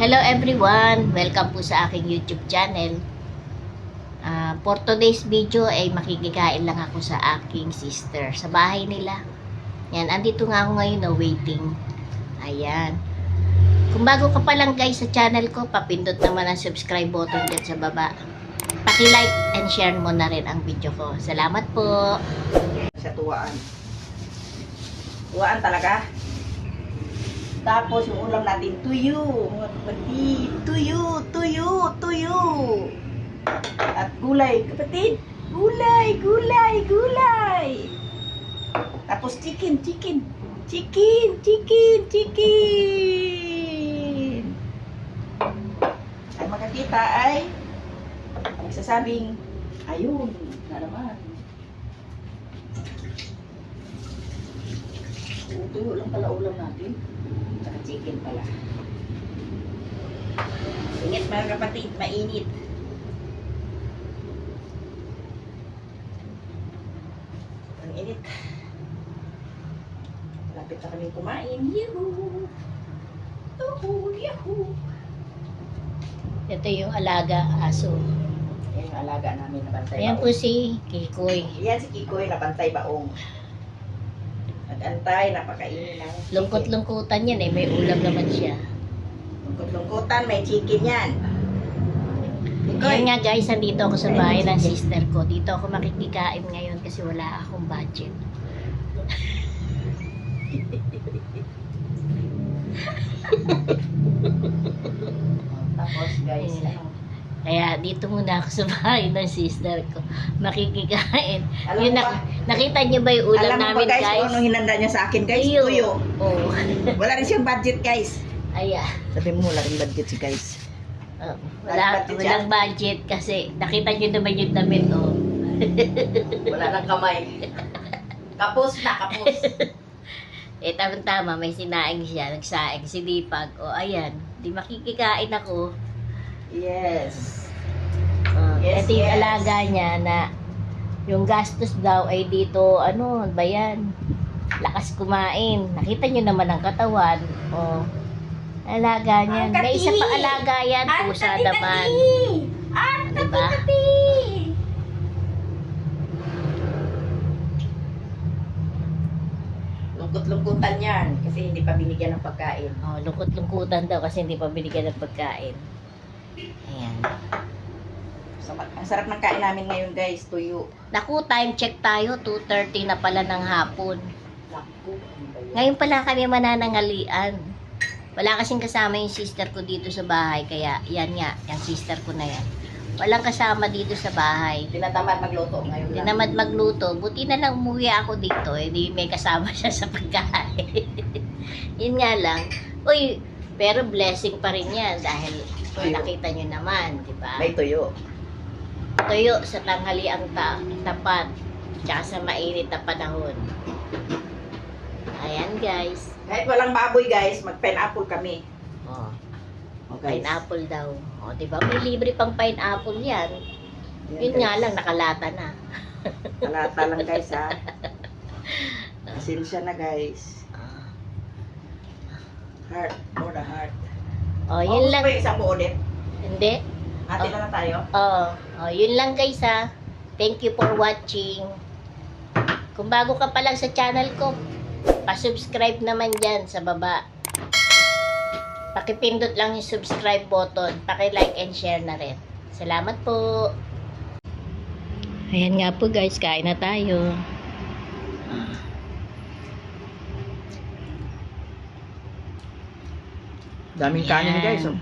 Hello everyone! Welcome po sa aking YouTube channel. Ah, for today's video ay makikikain lang ako sa aking sister sa bahay nila. Yan, andito nga ako ngayon na waiting. Ayan. Kung bago ka pa lang guys sa channel ko, papindot naman ang subscribe button dyan sa baba. Paki-like and share mo na rin ang video ko. Salamat po! sa tuwaan. Tuwaan talaga. Tapos yung ulam natin, tuyo, mga kapatid. Tuyo, tuyo, tuyo. At gulay, kapatid. Gulay, gulay, gulay. Tapos chicken, chicken. Chicken, chicken, chicken. Ang makakita ay nagsasabing, ayun, na naman. Oo, tuyo lang pala ulam natin. Tsaka chicken pala. Ingat mga kapatid, mainit. Ang init. Lapit na kami kumain. Yahoo! Yahoo! Yahoo! Ito yung alaga aso. Yan yung alaga namin na bantay Ayan po si Kikoy. Yan si Kikoy na bantay baong. Nag-antay, napakainin lang. Lungkot-lungkutan yan eh. May ulam naman siya. Lungkot-lungkutan, may chicken yan. Yan nga guys, andito ako sa bahay ng sister ko. Dito ako makikikain ngayon kasi wala akong budget. Tapos guys, Mm. Kaya dito muna ako sa bahay ng sister ko. Makikikain. alam Yun, mo nak- ba, nakita niyo ba yung ulam alam mo namin ba guys, guys? kung anong hinanda niya sa akin guys? Tuyo. Tuyo. Oo. Wala rin siyang budget guys. Ayan. Sabi mo, wala rin budget si guys. Oh, Walang wala, budget walang siya? budget kasi nakita niyo naman yung damit oh. Wala nang kamay. Kapos na, kapos. Eh, tama-tama, may sinaing siya, nagsaing, sinipag. O, ayan, di makikikain ako. yes. Yes, ito yung yes. alaga niya na yung gastos daw ay dito, ano, ba yan? Lakas kumain. Nakita niyo naman ang katawan. O, alaga niyan. Ang May isa pa alaga yan, pusa naman. Ang Diba? kati Lungkot-lungkutan yan kasi hindi pa binigyan ng pagkain. Oh, lungkot-lungkutan daw kasi hindi pa binigyan ng pagkain. Ayan. So, ang sarap ng kain namin ngayon guys, tuyo. Naku, time check tayo. 2.30 na pala ng hapon. Naku? Ngayon pala kami mananangalian. Wala kasing kasama yung sister ko dito sa bahay. Kaya yan nga, yung sister ko na yan. Walang kasama dito sa bahay. Tinatamad magluto ngayon. Tinamad magluto. Buti na lang umuwi ako dito. Eh, di may kasama siya sa pagkain. Yun nga lang. Uy, pero blessing pa rin yan dahil Tuyo. nakita nyo naman, di ba? May tuyo. Tuyo sa tanghali ang ta tapat. Tsaka sa mainit na panahon. Ayan guys. Kahit walang baboy guys, mag-pineapple kami. Oh, Oh, guys. pineapple daw. O, di ba? May libre pang pineapple yan. Yan, Yun guys. nga lang, nakalata na. Kalata lang guys ha. Pasensya na guys. Heart, for the heart. O, yun Oh, lang. yung isang buo ulit. Hindi? Ate Oh. na lang tayo. Oo. Oh, yun lang guys ha. Thank you for watching. Kung bago ka pa lang sa channel ko, pa-subscribe naman dyan sa baba. Pakipindot lang yung subscribe button. Paki-like and share na rin. Salamat po. Ayan nga po guys, kain na tayo. Daming kanin, guys, oh. oh.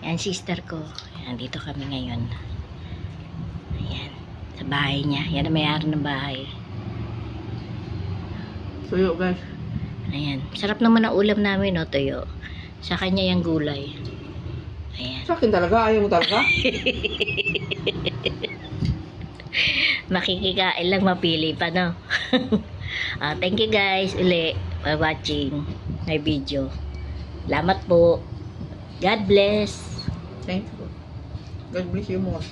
Yan sister ko. Ayan, dito kami ngayon. Ayan. Sa bahay niya. Yan ang may-ari ng bahay. Tuyo guys. Ayan. Sarap naman ang ulam namin, no, tuyo. Sa kanya yung gulay. Ayan. Sa akin talaga, ayaw mo talaga. Makikikain lang mapili pa, no? Ah, thank you guys uli for watching my video. Salamat po. God bless. Thank you. God bless you more.